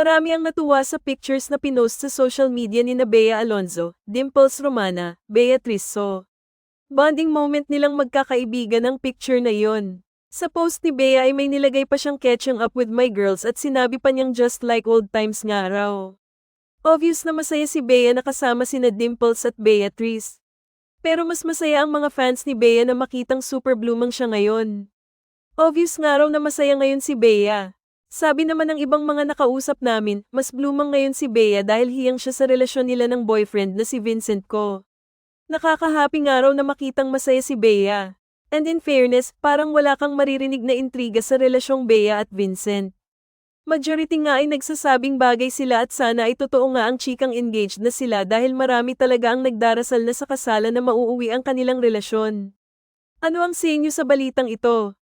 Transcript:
Marami ang natuwa sa pictures na pinost sa social media ni na Bea Alonzo, Dimples Romana, Beatrice So. Bonding moment nilang magkakaibigan ang picture na yon. Sa post ni Bea ay may nilagay pa siyang catching up with my girls at sinabi pa niyang just like old times nga raw. Obvious na masaya si Bea na kasama sina Dimples at Beatrice. Pero mas masaya ang mga fans ni Bea na makitang super blooming siya ngayon. Obvious nga raw na masaya ngayon si Bea. Sabi naman ng ibang mga nakausap namin, mas blooming ngayon si Bea dahil hiyang siya sa relasyon nila ng boyfriend na si Vincent ko. Nakakahappy nga raw na makitang masaya si Bea. And in fairness, parang wala kang maririnig na intriga sa relasyong Bea at Vincent. Majority nga ay nagsasabing bagay sila at sana ay totoo nga ang chikang engaged na sila dahil marami talaga ang nagdarasal na sa kasalan na mauuwi ang kanilang relasyon. Ano ang sa inyo sa balitang ito?